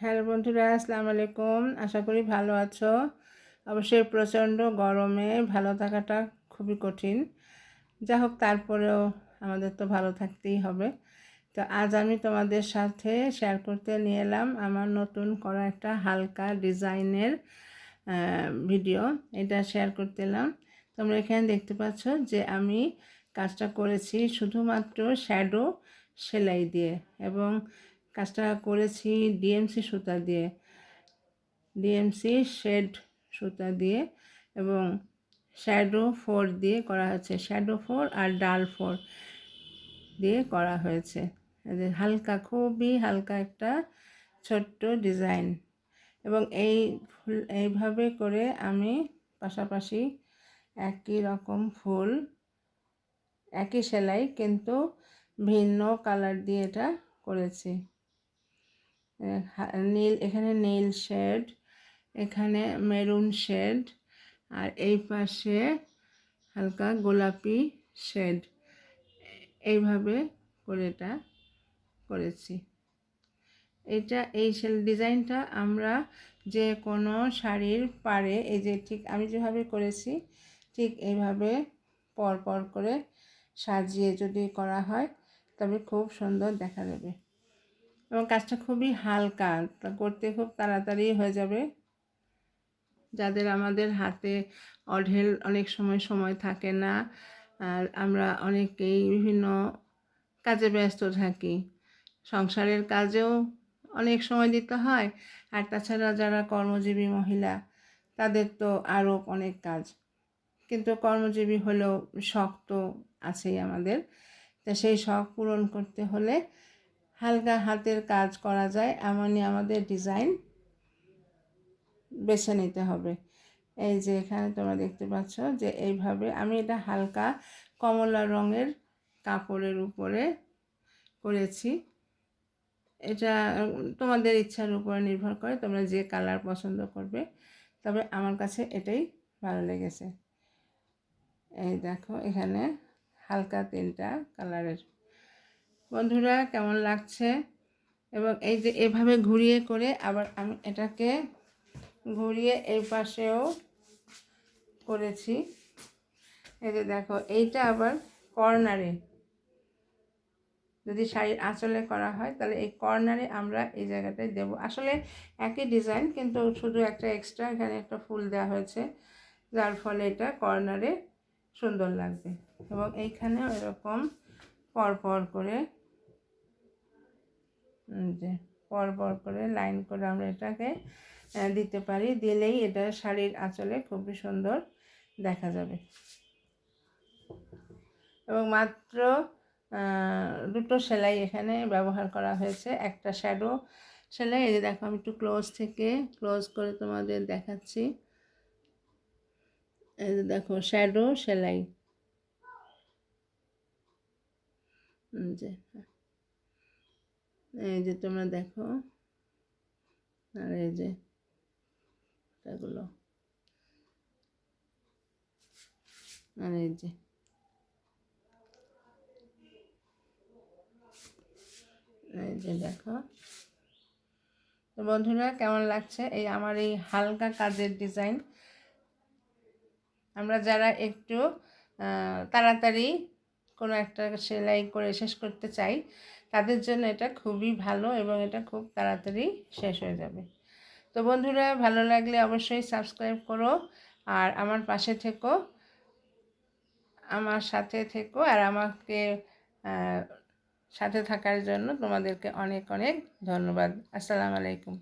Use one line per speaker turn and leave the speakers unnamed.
Hello বন্ধুরা, আসসালামু আলাইকুম। আশা করি ভালো আছো। অবশ্যই প্রচণ্ড গরমে ভালো থাকাটা খুবই কঠিন। যা হোক, তারপরেও আমাদের তো ভালো থাকতেই হবে। তো আজ আমি তোমাদের সাথে শেয়ার করতে নিয়ে এলাম আমার নতুন করা একটা হালকা ডিজাইনের ভিডিও এটা শেয়ার করতে এলাম। তোমরা এখানে দেখতে পাচ্ছ যে আমি কাজটা করেছি শুধুমাত্র শ্যাডো সেলাই দিয়ে এবং কাজটা করেছি ডিএমসি সুতা দিয়ে। ডিএমসি শেড সুতা দিয়ে এবং শ্যাডো ফোর দিয়ে করা হয়েছে। শ্যাডো ফোর আর ডাল ফোর দিয়ে করা হয়েছে। হালকা, খুবই হালকা একটা ছোট্ট ডিজাইন এবং এই ফুল, এইভাবে করে আমি পাশাপাশি একই রকম ফুল, একই সেলাই কিন্তু ভিন্ন কালার দিয়ে এটা করেছি। নীল, এখানে নীল শেড, এখানে মেরুন শেড, আর এই পাশে হালকা গোলাপি শেড। এইভাবে করে এটা করেছি। এটা, এই সেল ডিজাইনটা আমরা যে কোনো শাড়ির পারে এই যে ঠিক আমি যেভাবে করেছি, ঠিক এইভাবে পর পর করে সাজিয়ে যদি করা হয়, তবে খুব সুন্দর দেখা যাবে। এবং কাজটা খুবই হালকা। করতে খুব তাড়াতাড়ি হয়ে যাবে। যাদের আমাদের হাতে অঢেল অনেক সময় সময় থাকে না, আর আমরা অনেকেই বিভিন্ন কাজে ব্যস্ত থাকি। সংসারের কাজেও অনেক সময় দিতে হয়। আর তাছাড়া যারা কর্মজীবী মহিলা, তাদের তো আরও অনেক কাজ। কিন্তু কর্মজীবী হলেও শখ তো আছেই আমাদের। তা সেই শখ পূরণ করতে হলে হালকা হাতের কাজ করা যায়, এমনই আমাদের ডিজাইন বেছে নিতে হবে। এই যে এখানে তোমরা দেখতে পাচ্ছ যে এইভাবে আমি এটা হালকা কমলা রঙের কাপড়ের উপরে করেছি। এটা তোমাদের ইচ্ছার উপরে নির্ভর করে তোমরা যে কালার পছন্দ করবে, তবে আমার কাছে এটাই ভালো লেগেছে। এই দেখো এখানে হালকা তিনটা কালারের বন্ধুরা কেমন লাগছে? এবং এই যে এভাবে ঘুরিয়ে করে আবার আমি এটাকে ঘুরিয়ে এই পাশেও করেছি। এই যে দেখো, এইটা আবার কর্নারে। যদি শাড়ির আঁচলে করা হয়, তাহলে এই কর্নারে আমরা এই জায়গাটায় দেব। আসলে একই ডিজাইন, কিন্তু শুধু একটা এক্সট্রা এখানে একটা ফুল দেওয়া হয়েছে। যার ফলে এটা কর্নারে সুন্দর লাগবে। এবং এইখানেও এরকম পরপর করে যে পর পর করে লাইন করে আমরা এটাকে দিতে পারি। দিলেই এটা শাড়ির আঁচলে খুবই সুন্দর দেখা যাবে। এবং মাত্র দুটো সেলাই এখানে ব্যবহার করা হয়েছে। একটা শ্যাডো সেলাই। এই যে দেখো, আমি একটু ক্লোজ থেকে ক্লোজ করে তোমাদের দেখাচ্ছি। এই যে দেখো শ্যাডো সেলাই। যে এই যে তোমরা দেখো, আর এই যে এগুলো। আর এই যে এই যে দেখো। তো বন্ধুরা, কেমন লাগছে? এই আমার এই হালকা কাজের ডিজাইন। আমরা যারা একটু তাড়াতাড়ি কোনো একটা সেলাই করে শেষ করতে চাই তাদের জন্য এটা খুবই ভালো এবং এটা খুব তাড়াতাড়ি শেষ হয়ে যাবে। তো বন্ধুরা, ভালো লাগলে অবশ্যই সাবস্ক্রাইব করো আর আমার পাশে থেকো, আমার সাথে থেকো আর আমাকে সাথে থাকার জন্য তোমাদেরকে অনেক অনেক ধন্যবাদ। আসসালামু আলাইকুম।